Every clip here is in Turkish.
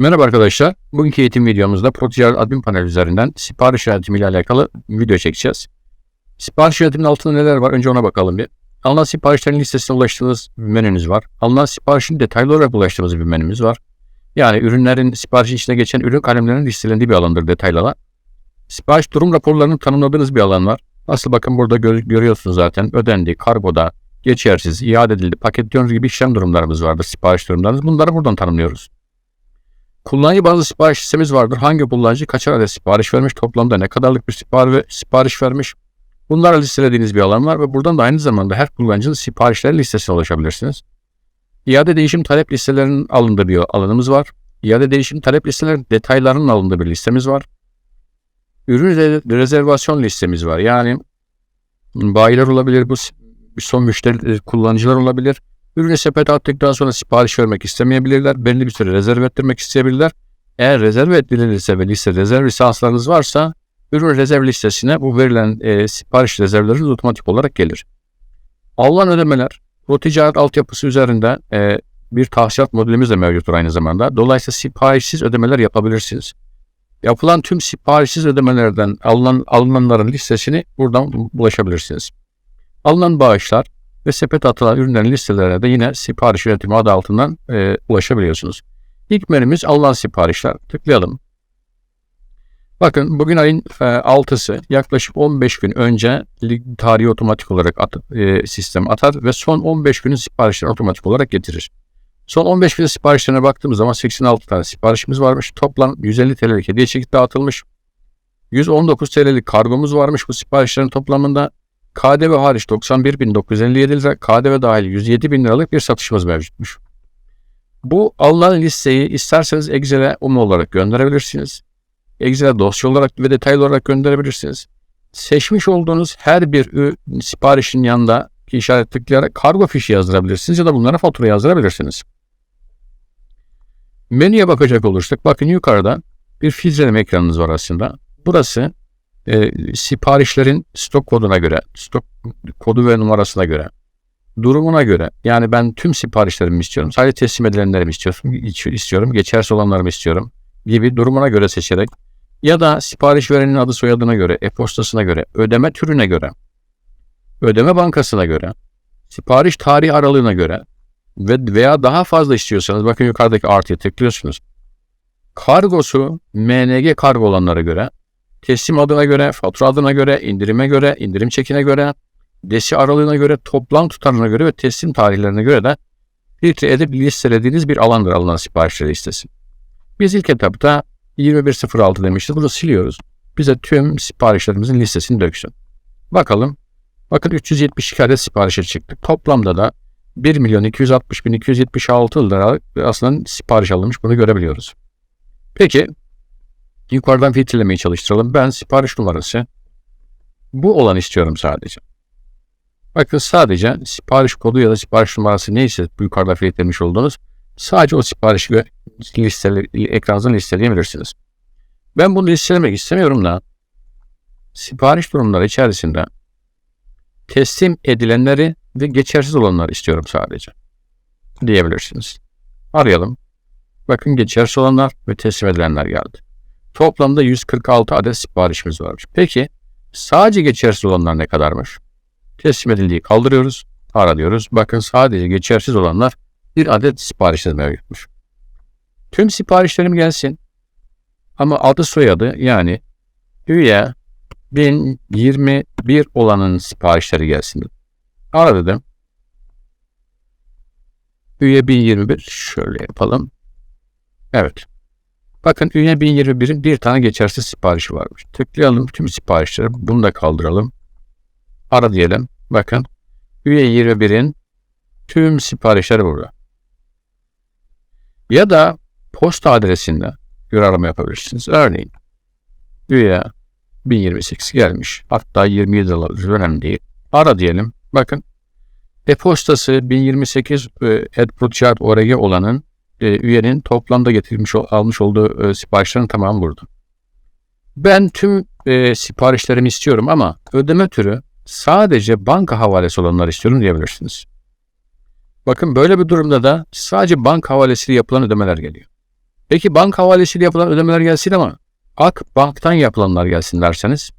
Merhaba arkadaşlar. Bugünkü eğitim videomuzda Proticaret admin panel üzerinden sipariş yönetimi ile alakalı video çekeceğiz. Sipariş yönetiminin altında neler var? Önce ona bakalım bir. Alınan siparişlerin listesine ulaştığınız bir menünüz var. Alınan siparişin detaylı olarak ulaştığımız bir menümüz var. Yani ürünlerin siparişin içine geçen ürün kalemlerinin listelendiği bir alandır detaylı alan. Sipariş durum raporlarını tanımladığınız bir alan var. Nasıl bakın burada gör- görüyorsunuz zaten ödendi, kargoda, geçersiz, iade edildi, paketliyoruz gibi işlem durumlarımız vardır, sipariş durumlarımız. Bunları buradan tanımlıyoruz. Kullanıcı bazı sipariş listemiz vardır. Hangi kullanıcı kaçar adet sipariş vermiş, toplamda ne kadarlık bir sipariş, vermiş. Bunları listelediğiniz bir alan var ve buradan da aynı zamanda her kullanıcının siparişleri listesine ulaşabilirsiniz. İade değişim talep listelerinin alındığı bir alanımız var. İade değişim talep listelerinin detaylarının alındığı bir listemiz var. Ürün re- rezervasyon listemiz var. Yani bayiler olabilir, bu son müşteri e, kullanıcılar olabilir. Ürünü sepete attıktan sonra sipariş vermek istemeyebilirler. Belli bir süre rezerv ettirmek isteyebilirler. Eğer rezerv ettirilirse ve liste rezerv lisanslarınız varsa ürün rezerv listesine bu verilen e, sipariş rezervleri otomatik olarak gelir. Alınan ödemeler bu ticaret altyapısı üzerinde e, bir tahsilat modelimiz de mevcuttur aynı zamanda. Dolayısıyla siparişsiz ödemeler yapabilirsiniz. Yapılan tüm siparişsiz ödemelerden alınan alınanların listesini buradan ulaşabilirsiniz. Alınan bağışlar ve sepet atılan ürünlerin listelerine de yine sipariş yönetimi adı altından e, ulaşabiliyorsunuz. İlk menümüz alınan siparişler. Tıklayalım. Bakın bugün ayın e, 6'sı yaklaşık 15 gün önce lig tarihi otomatik olarak at, e, sistem atar ve son 15 günün siparişlerini otomatik olarak getirir. Son 15 günün siparişlerine baktığımız zaman 86 tane siparişimiz varmış. Toplam 150 TL'lik hediye çekit dağıtılmış. 119 TL'lik kargomuz varmış bu siparişlerin toplamında. KDV hariç 91.957 lira, KDV dahil 107.000 liralık bir satışımız mevcutmuş. Bu alınan listeyi isterseniz Excel'e UMO olarak gönderebilirsiniz. Excel'e dosya olarak ve detaylı olarak gönderebilirsiniz. Seçmiş olduğunuz her bir siparişin yanında işaret tıklayarak kargo fişi yazdırabilirsiniz ya da bunlara fatura yazdırabilirsiniz. Menüye bakacak olursak bakın yukarıda bir filtreleme ekranınız var aslında. Burası e, siparişlerin stok koduna göre, stok kodu ve numarasına göre, durumuna göre yani ben tüm siparişlerimi istiyorum. Sadece teslim edilenlerimi istiyorum, istiyorum, geçersiz olanlarımı istiyorum gibi durumuna göre seçerek ya da sipariş verenin adı soyadına göre, e-postasına göre, ödeme türüne göre, ödeme bankasına göre, sipariş tarihi aralığına göre ve veya daha fazla istiyorsanız bakın yukarıdaki artıya tıklıyorsunuz. Kargosu MNG kargo olanlara göre teslim adına göre, fatura adına göre, indirime göre, indirim çekine göre, desi aralığına göre, toplam tutarına göre ve teslim tarihlerine göre de filtre edip listelediğiniz bir alandır alınan siparişler listesi. Biz ilk etapta 2106 demiştik. Bunu siliyoruz. Bize tüm siparişlerimizin listesini döksün. Bakalım. Bakın 372 adet siparişe çıktık. Toplamda da 1 milyon 260 bin 276 lira aslında sipariş alınmış. Bunu görebiliyoruz. Peki Yukarıdan filtrelemeyi çalıştıralım. Ben sipariş numarası bu olan istiyorum sadece. Bakın sadece sipariş kodu ya da sipariş numarası neyse bu yukarıda filtrelemiş olduğunuz sadece o siparişi listele, ekranınızdan listeleyebilirsiniz. Ben bunu listelemek istemiyorum da sipariş durumları içerisinde teslim edilenleri ve geçersiz olanları istiyorum sadece diyebilirsiniz. Arayalım. Bakın geçersiz olanlar ve teslim edilenler geldi. Toplamda 146 adet siparişimiz varmış. Peki sadece geçersiz olanlar ne kadarmış? Teslim edildiği kaldırıyoruz. Ara diyoruz. Bakın sadece geçersiz olanlar bir adet siparişimiz mevcutmuş. Tüm siparişlerim gelsin. Ama adı soyadı yani üye 1021 olanın siparişleri gelsin. Ara dedim. Üye 1021 şöyle yapalım. Evet. Bakın üye 1021'in bir tane geçersiz siparişi varmış. Tıklayalım tüm siparişleri. Bunu da kaldıralım. Ara diyelim. Bakın üye 21'in tüm siparişleri burada. Ya da posta adresinde bir arama yapabilirsiniz. Örneğin üye 1028 gelmiş. Hatta 27 dolar önemli değil. Ara diyelim. Bakın e-postası 1028 e, olanın e, üyenin toplamda getirmiş almış olduğu e, siparişlerin tamamı burada. Ben tüm e, siparişlerimi istiyorum ama ödeme türü sadece banka havalesi olanları istiyorum diyebilirsiniz. Bakın böyle bir durumda da sadece banka havalesiyle yapılan ödemeler geliyor. Peki banka havalesiyle yapılan ödemeler gelsin ama Akbank'tan yapılanlar gelsin derseniz.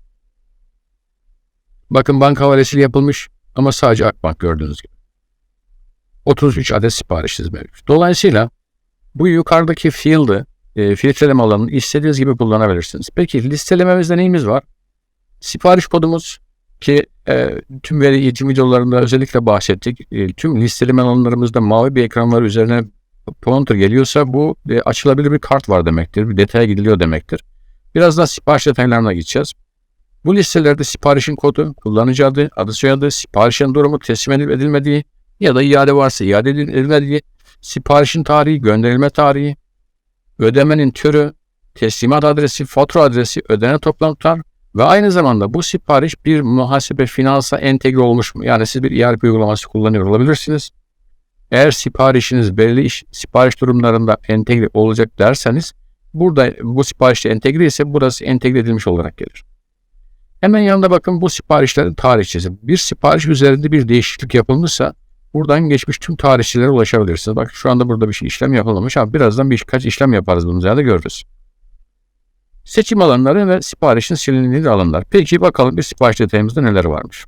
Bakın banka havalesiyle yapılmış ama sadece Akbank gördüğünüz gibi. 33 adet siparişiniz mevcut. Dolayısıyla bu yukarıdaki field'ı, e, filtreleme alanını istediğiniz gibi kullanabilirsiniz. Peki listelememizde neyimiz var? Sipariş kodumuz ki e, tüm veri eğitim videolarında özellikle bahsettik. E, tüm listeleme alanlarımızda mavi bir ekran var üzerine pointer geliyorsa bu e, açılabilir bir kart var demektir. Bir detaya gidiliyor demektir. Biraz daha sipariş detaylarına gideceğiz. Bu listelerde siparişin kodu, kullanıcı adı, adı soyadı, siparişin durumu, teslim edilip edilmediği ya da iade varsa iade edilmediği, siparişin tarihi, gönderilme tarihi, ödemenin türü, teslimat adresi, fatura adresi, ödene toplam ve aynı zamanda bu sipariş bir muhasebe finansa entegre olmuş mu? Yani siz bir ERP uygulaması kullanıyor olabilirsiniz. Eğer siparişiniz belli iş, sipariş durumlarında entegre olacak derseniz burada bu siparişte entegre ise burası entegre edilmiş olarak gelir. Hemen yanında bakın bu siparişlerin tarihçesi. Bir sipariş üzerinde bir değişiklik yapılmışsa buradan geçmiş tüm tarihçilere ulaşabilirsiniz. Bak şu anda burada bir şey işlem yapılmamış ama birazdan birkaç işlem yaparız bunu ziyade görürüz. Seçim alanları ve siparişin silindiği alanlar. Peki bakalım bir sipariş detayımızda neler varmış.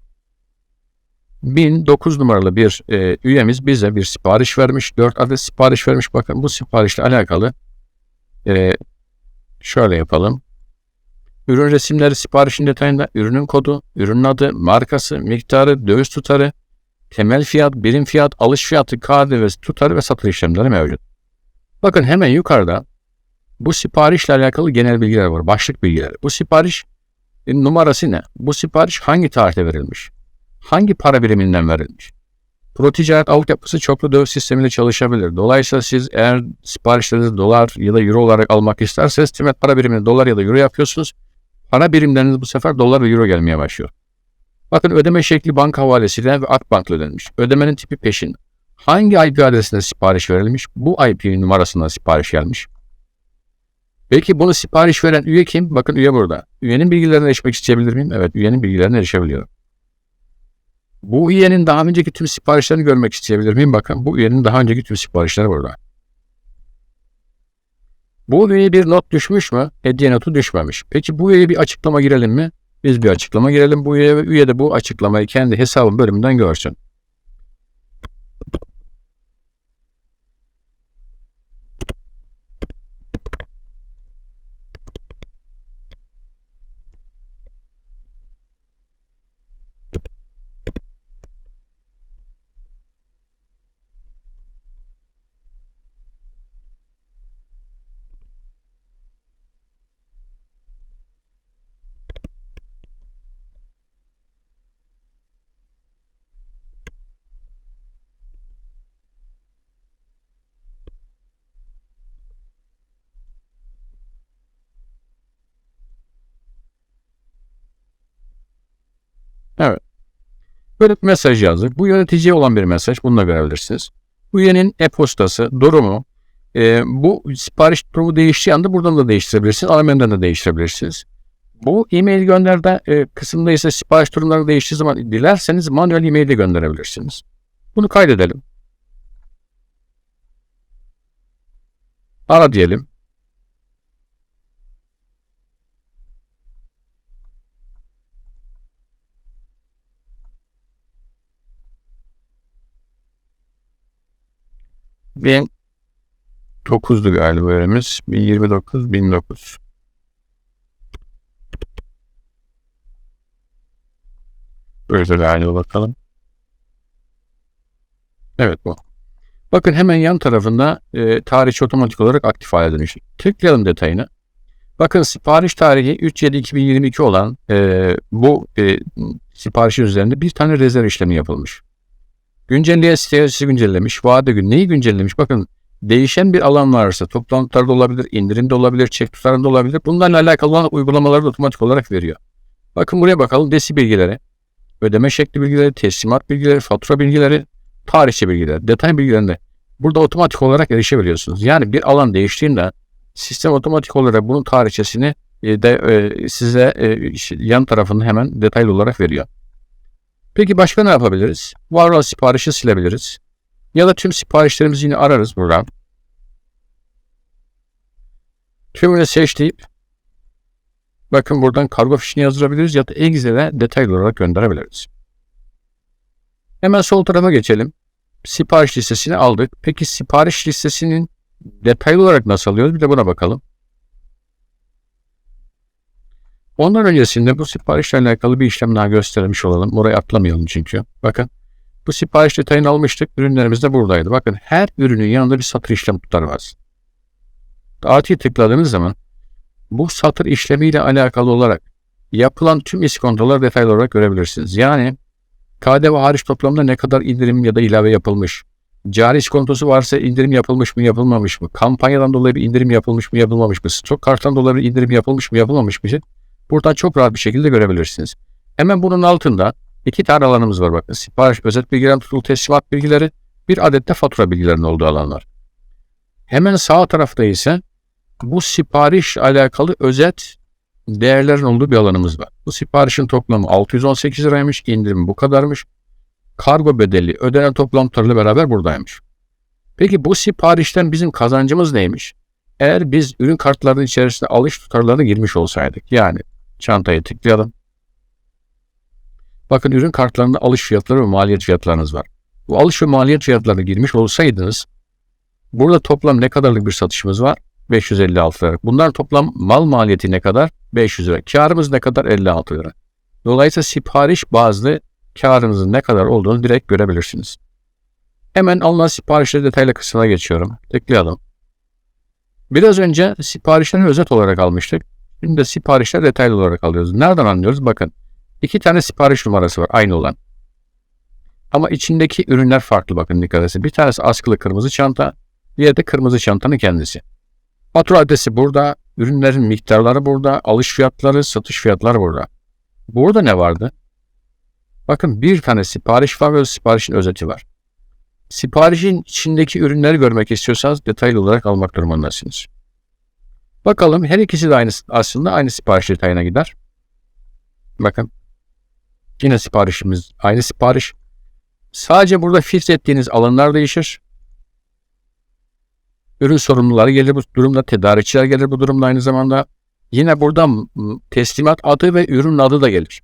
1009 numaralı bir e, üyemiz bize bir sipariş vermiş. 4 adet sipariş vermiş. Bakın bu siparişle alakalı e, şöyle yapalım. Ürün resimleri siparişin detayında ürünün kodu, ürünün adı, markası, miktarı, döviz tutarı, temel fiyat, birim fiyat, alış fiyatı, KDV tutarı ve satış işlemleri mevcut. Bakın hemen yukarıda bu siparişle alakalı genel bilgiler var, başlık bilgileri. Bu sipariş e, numarası ne? Bu sipariş hangi tarihte verilmiş? Hangi para biriminden verilmiş? Pro ticaret altyapısı çoklu döviz sistemiyle çalışabilir. Dolayısıyla siz eğer siparişlerinizi dolar ya da euro olarak almak isterseniz timet para birimini dolar ya da euro yapıyorsunuz. Para birimleriniz bu sefer dolar ve euro gelmeye başlıyor. Bakın ödeme şekli banka havalesiyle ve Akbank'la ödenmiş. Ödemenin tipi peşin. Hangi IP adresinde sipariş verilmiş? Bu IP numarasında sipariş gelmiş. Peki bunu sipariş veren üye kim? Bakın üye burada. Üyenin bilgilerine erişmek isteyebilir miyim? Evet, üyenin bilgilerine erişebiliyorum. Bu üyenin daha önceki tüm siparişlerini görmek isteyebilir miyim? Bakın bu üyenin daha önceki tüm siparişleri burada. Bu üyeye bir not düşmüş mü? Hediye notu düşmemiş. Peki bu üyeye bir açıklama girelim mi? Biz bir açıklama girelim bu ve üye de bu açıklamayı kendi hesabın bölümünden görsün. Evet. Böyle bir mesaj yazdık. Bu yöneticiye olan bir mesaj. Bunu da görebilirsiniz. Bu üyenin e-postası, durumu, e, bu sipariş durumu değiştiği anda buradan da değiştirebilirsiniz. Ana menüden de değiştirebilirsiniz. Bu e-mail gönderde e, kısımda ise sipariş durumları değiştiği zaman dilerseniz manuel e-mail de gönderebilirsiniz. Bunu kaydedelim. Ara diyelim. Bin 9'du galiba öğremiz. 1029, 1009. Böyle galiba bakalım. Evet bu. Bakın hemen yan tarafında e, tarihçi otomatik olarak aktif hale dönüşü. Tıklayalım detayını. Bakın sipariş tarihi 3-7-2022 olan e, bu e, siparişin üzerinde bir tane rezerv işlemi yapılmış. Güncelliğe sitesi güncellemiş. Vade gün neyi güncellemiş? Bakın değişen bir alan varsa toplantılarda olabilir, indirimde olabilir, çek tutarında olabilir. Bunlarla alakalı olan uygulamaları da otomatik olarak veriyor. Bakın buraya bakalım. Desi bilgileri, ödeme şekli bilgileri, teslimat bilgileri, fatura bilgileri, tarihçi bilgileri, detay bilgilerinde burada otomatik olarak erişebiliyorsunuz. Yani bir alan değiştiğinde sistem otomatik olarak bunun tarihçesini e, de e, size e, yan tarafında hemen detaylı olarak veriyor. Peki başka ne yapabiliriz? Var olan siparişi silebiliriz. Ya da tüm siparişlerimizi yine ararız buradan. Tümünü seç deyip bakın buradan kargo fişini yazdırabiliriz ya da Excel'e detaylı olarak gönderebiliriz. Hemen sol tarafa geçelim. Sipariş listesini aldık. Peki sipariş listesinin detaylı olarak nasıl alıyoruz? Bir de buna bakalım. Ondan öncesinde bu siparişle alakalı bir işlem daha göstermiş olalım. Burayı atlamayalım çünkü. Bakın bu sipariş detayını almıştık. Ürünlerimiz de buradaydı. Bakın her ürünün yanında bir satır işlem tutarı var. Artıya tıkladığınız zaman bu satır işlemiyle alakalı olarak yapılan tüm iskontoları detaylı olarak görebilirsiniz. Yani KDV hariç toplamda ne kadar indirim ya da ilave yapılmış, cari iskontosu varsa indirim yapılmış mı yapılmamış mı, kampanyadan dolayı bir indirim yapılmış mı yapılmamış mı, stok karttan dolayı bir indirim yapılmış mı yapılmamış mı buradan çok rahat bir şekilde görebilirsiniz. Hemen bunun altında iki tane alanımız var bakın. Sipariş, özet bilgiler, tutulu teslimat bilgileri, bir adet de fatura bilgilerinin olduğu alanlar. Hemen sağ tarafta ise bu sipariş alakalı özet değerlerin olduğu bir alanımız var. Bu siparişin toplamı 618 liraymış, indirim bu kadarmış. Kargo bedeli, ödenen toplam tutarıyla beraber buradaymış. Peki bu siparişten bizim kazancımız neymiş? Eğer biz ürün kartlarının içerisinde alış tutarlarını girmiş olsaydık, yani çantayı tıklayalım. Bakın ürün kartlarında alış fiyatları ve maliyet fiyatlarınız var. Bu alış ve maliyet fiyatlarını girmiş olsaydınız, burada toplam ne kadarlık bir satışımız var? 556 lira. Bunlar toplam mal maliyeti ne kadar? 500 lira. Karımız ne kadar? 56 lira. Dolayısıyla sipariş bazlı karınızın ne kadar olduğunu direkt görebilirsiniz. Hemen alınan siparişleri detaylı kısmına geçiyorum. Tıklayalım. Biraz önce siparişleri özet olarak almıştık. Şimdi de siparişler detaylı olarak alıyoruz. Nereden anlıyoruz? Bakın. iki tane sipariş numarası var aynı olan. Ama içindeki ürünler farklı bakın dikkat edin. Bir tanesi askılı kırmızı çanta, diğeri de kırmızı çantanın kendisi. Fatura adresi burada, ürünlerin miktarları burada, alış fiyatları, satış fiyatları burada. Burada ne vardı? Bakın bir tane sipariş var ve siparişin özeti var. Siparişin içindeki ürünleri görmek istiyorsanız detaylı olarak almak durumundasınız. Bakalım her ikisi de aynı aslında aynı sipariş detayına gider. Bakın. Yine siparişimiz aynı sipariş. Sadece burada filtre ettiğiniz alanlar değişir. Ürün sorumluları gelir bu durumda, tedarikçiler gelir bu durumda aynı zamanda. Yine burada teslimat adı ve ürün adı da gelir.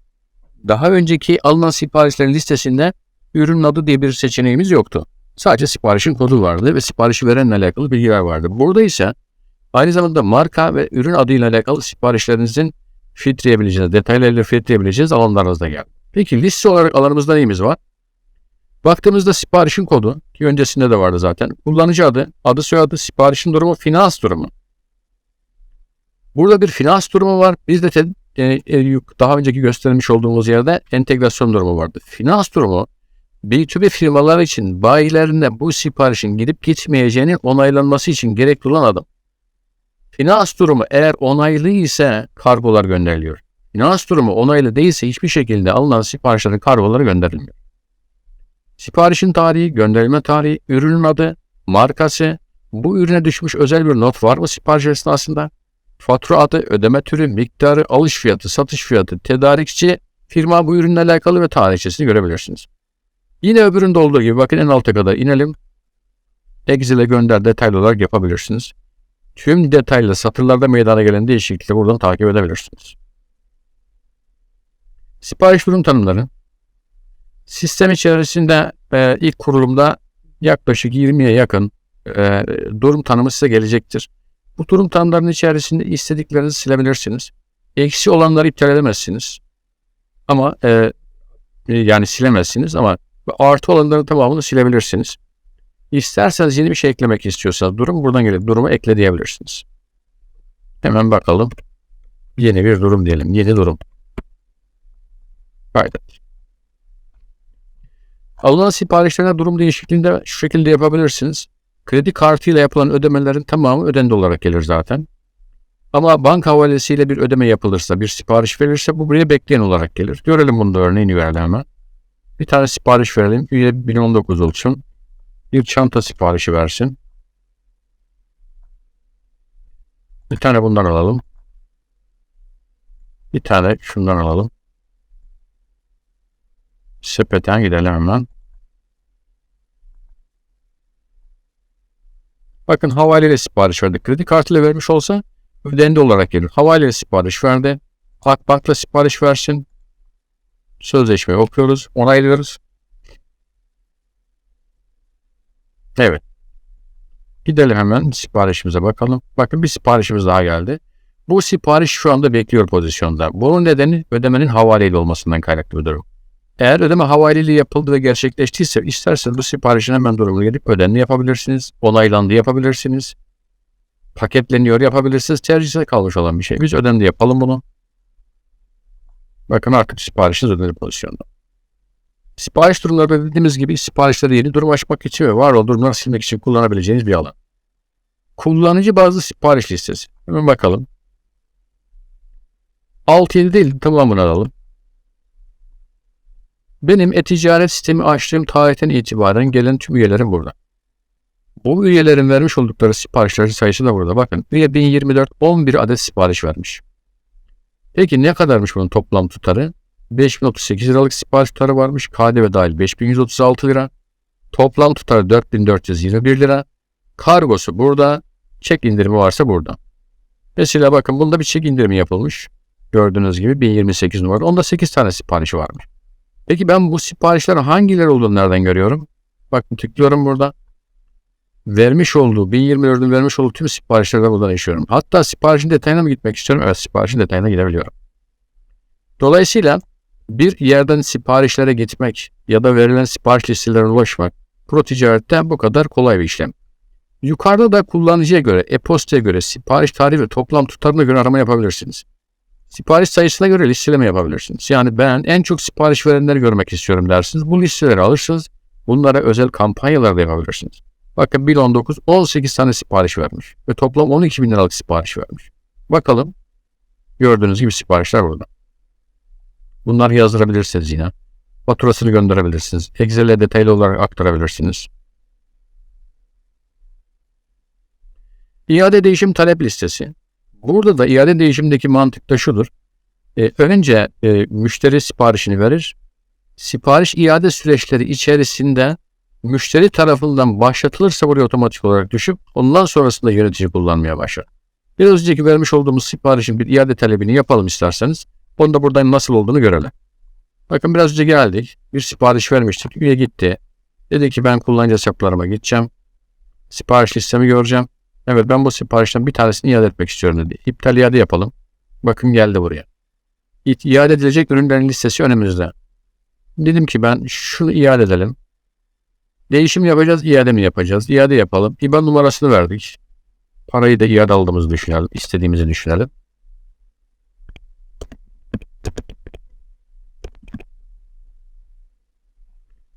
Daha önceki alınan siparişlerin listesinde ürün adı diye bir seçeneğimiz yoktu. Sadece siparişin kodu vardı ve siparişi verenle alakalı bilgiler vardı. Burada ise aynı zamanda marka ve ürün adıyla alakalı siparişlerinizin filtreyebileceğiniz, detaylarıyla filtreyebileceğiniz alanlarınız da geldi. Peki liste olarak alanımızda neyimiz var? Baktığımızda siparişin kodu, ki öncesinde de vardı zaten. Kullanıcı adı, adı soyadı, siparişin durumu, finans durumu. Burada bir finans durumu var. Biz de e, e, daha önceki göstermiş olduğumuz yerde entegrasyon durumu vardı. Finans durumu B2B firmalar için bayilerinde bu siparişin gidip gitmeyeceğinin onaylanması için gerekli olan adım. Finans durumu eğer onaylı ise kargolar gönderiliyor. Finans durumu onaylı değilse hiçbir şekilde alınan siparişlerin kargoları gönderilmiyor. Siparişin tarihi, gönderilme tarihi, ürünün adı, markası, bu ürüne düşmüş özel bir not var mı sipariş esnasında? Fatura adı, ödeme türü, miktarı, alış fiyatı, satış fiyatı, tedarikçi, firma bu ürünle alakalı ve tarihçesini görebilirsiniz. Yine öbüründe olduğu gibi bakın en alta kadar inelim. Excel'e gönder detaylı olarak yapabilirsiniz. Tüm detaylı satırlarda meydana gelen değişiklikleri buradan takip edebilirsiniz. Sipariş durum tanımları. Sistem içerisinde e, ilk kurulumda yaklaşık 20'ye yakın e, durum tanımı size gelecektir. Bu durum tanımlarının içerisinde istediklerinizi silebilirsiniz. Eksi olanları iptal edemezsiniz. Ama e, yani silemezsiniz ama artı olanların tamamını silebilirsiniz. İsterseniz yeni bir şey eklemek istiyorsanız durum buradan gelip durumu ekle diyebilirsiniz. Hemen bakalım. Yeni bir durum diyelim. Yeni durum. Kaydet. Alınan siparişlerine durum değişikliğinde şu şekilde yapabilirsiniz. Kredi kartıyla yapılan ödemelerin tamamı ödendi olarak gelir zaten. Ama banka havalesiyle bir ödeme yapılırsa, bir sipariş verirse bu buraya bekleyen olarak gelir. Görelim bunu da örneğini verelim hemen. Bir tane sipariş verelim. Üye 1019 olsun. Bir çanta siparişi versin. Bir tane bundan alalım. Bir tane şundan alalım. Sepetten gidelim hemen. Bakın havaleyle sipariş verdik. Kredi kartıyla vermiş olsa ödendi olarak gelir. Havale sipariş verdi. Akbank'la sipariş versin. Sözleşmeyi okuyoruz, onaylıyoruz. Evet. Gidelim hemen siparişimize bakalım. Bakın bir siparişimiz daha geldi. Bu sipariş şu anda bekliyor pozisyonda. Bunun nedeni ödemenin havaleyle olmasından kaynaklı bir durum. Eğer ödeme havaleyle yapıldı ve gerçekleştiyse isterseniz bu siparişin hemen durumunu gelip ödemini yapabilirsiniz. Onaylandı yapabilirsiniz. Paketleniyor yapabilirsiniz. Tercihse kalmış olan bir şey. Biz ödemde yapalım bunu. Bakın artık siparişiniz ödeli pozisyonda. Sipariş durumları dediğimiz gibi siparişleri yeni durum açmak için ve var olan durumları silmek için kullanabileceğiniz bir alan. Kullanıcı bazı sipariş listesi. Hemen bakalım. 6-7 değil tamamını alalım. Benim e-ticaret sistemi açtığım tarihten itibaren gelen tüm üyelerim burada. Bu üyelerin vermiş oldukları siparişlerin sayısı da burada. Bakın üye 1024 11 adet sipariş vermiş. Peki ne kadarmış bunun toplam tutarı? 5038 liralık sipariş tutarı varmış. KDV dahil 5136 lira. Toplam tutarı 4421 lira. Kargosu burada. Çek indirimi varsa burada. Mesela bakın bunda bir çek indirimi yapılmış. Gördüğünüz gibi 1028 numara. Onda 8 tane siparişi varmış. Peki ben bu siparişlerin hangileri olduğunu nereden görüyorum? Bakın tıklıyorum burada. Vermiş olduğu, 1024'ün vermiş olduğu tüm siparişleri de buradan yaşıyorum. Hatta siparişin detayına mı gitmek istiyorum? Evet siparişin detayına gidebiliyorum. Dolayısıyla bir yerden siparişlere gitmek ya da verilen sipariş listelerine ulaşmak pro ticaretten bu kadar kolay bir işlem. Yukarıda da kullanıcıya göre, e-postaya göre, sipariş tarihi ve toplam tutarına göre arama yapabilirsiniz. Sipariş sayısına göre listeleme yapabilirsiniz. Yani ben en çok sipariş verenleri görmek istiyorum dersiniz. Bu listeleri alırsınız. Bunlara özel kampanyalar da yapabilirsiniz. Bakın 1.19 18 tane sipariş vermiş. Ve toplam 12 bin liralık sipariş vermiş. Bakalım. Gördüğünüz gibi siparişler burada. Bunları yazdırabilirsiniz yine. Faturasını gönderebilirsiniz. Excel'e detaylı olarak aktarabilirsiniz. İade değişim talep listesi. Burada da iade değişimdeki mantık da şudur. E, önce e, müşteri siparişini verir. Sipariş iade süreçleri içerisinde müşteri tarafından başlatılırsa buraya otomatik olarak düşüp ondan sonrasında yönetici kullanmaya başlar. Biraz önceki vermiş olduğumuz siparişin bir iade talebini yapalım isterseniz. Onu da buradan nasıl olduğunu görelim. Bakın biraz önce geldik. Bir sipariş vermiştik. Üye gitti. Dedi ki ben kullanıcı hesaplarıma gideceğim. Sipariş listemi göreceğim. Evet ben bu siparişten bir tanesini iade etmek istiyorum dedi. İptal iade yapalım. Bakın geldi buraya. İade edilecek ürünlerin listesi önümüzde. Dedim ki ben şunu iade edelim. Değişim yapacağız, iade mi yapacağız? İade yapalım. İBAN numarasını verdik. Parayı da iade aldığımızı düşünelim. istediğimizi düşünelim.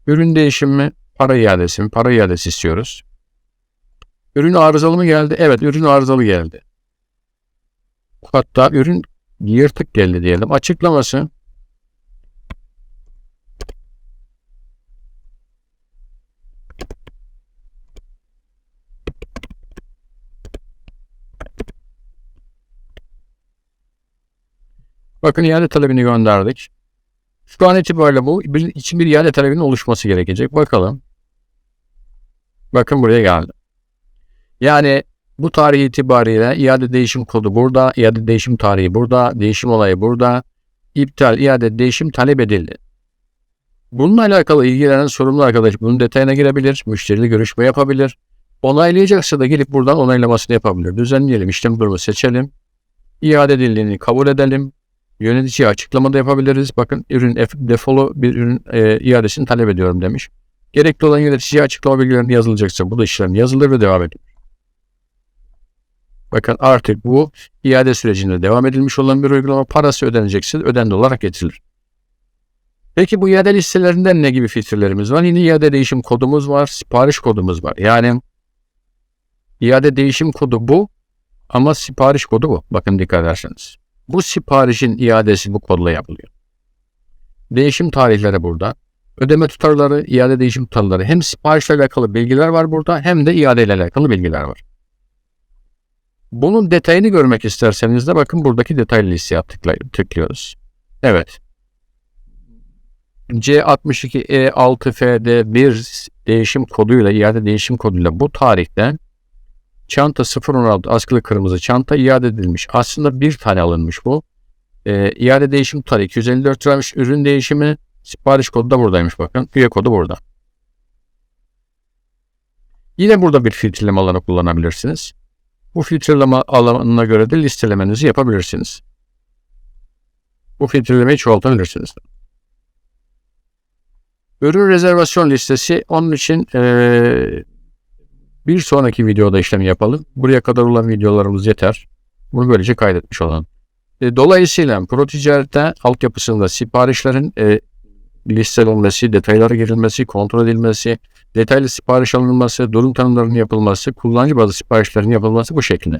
Ürün değişimi, para iadesi mi? Para iadesi istiyoruz. Ürün arızalı mı geldi? Evet, ürün arızalı geldi. Hatta ürün yırtık geldi diyelim. Açıklaması Bakın iade talebini gönderdik. Şu an itibariyle bu bir, için bir iade talebinin oluşması gerekecek. Bakalım. Bakın buraya geldi. Yani bu tarih itibariyle iade değişim kodu burada, iade değişim tarihi burada, değişim olayı burada, iptal, iade değişim talep edildi. Bununla alakalı ilgilenen sorumlu arkadaş bunun detayına girebilir, müşteriyle görüşme yapabilir. Onaylayacaksa da gelip buradan onaylamasını yapabilir. Düzenleyelim, işlem durumu seçelim. İade edildiğini kabul edelim. Yöneticiye açıklama da yapabiliriz. Bakın ürün defolu bir ürün e, iadesini talep ediyorum demiş. Gerekli olan yöneticiye açıklama bilgilerini yazılacaksa bu da işlem yazılır ve devam edilir. Bakın artık bu iade sürecinde devam edilmiş olan bir uygulama parası ödenecekse ödendi olarak getirilir. Peki bu iade listelerinden ne gibi filtrelerimiz var? Yine iade değişim kodumuz var, sipariş kodumuz var. Yani iade değişim kodu bu ama sipariş kodu bu. Bakın dikkat ederseniz. Bu siparişin iadesi bu kodla yapılıyor. Değişim tarihleri burada. Ödeme tutarları, iade değişim tutarları. Hem siparişle alakalı bilgiler var burada hem de iade ile alakalı bilgiler var. Bunun detayını görmek isterseniz de bakın buradaki detaylı listeye tıklıyoruz. Evet. C62E6FD1 değişim koduyla, iade değişim koduyla bu tarihten çanta 016 askılı kırmızı çanta iade edilmiş. Aslında bir tane alınmış bu. Ee, iade değişim tutarı 254 liraymış. Ürün değişimi sipariş kodu da buradaymış bakın. Üye kodu burada. Yine burada bir filtreleme alanı kullanabilirsiniz. Bu filtreleme alanına göre de listelemenizi yapabilirsiniz. Bu filtrelemeyi çoğaltabilirsiniz. Ürün rezervasyon listesi onun için eee, bir sonraki videoda işlemi yapalım. Buraya kadar olan videolarımız yeter. Bunu böylece kaydetmiş olalım. E, dolayısıyla pro ticarette altyapısında siparişlerin e, listelenmesi, detaylara girilmesi, kontrol edilmesi, detaylı sipariş alınması, durum tanımlarının yapılması, kullanıcı bazı siparişlerin yapılması bu şekilde.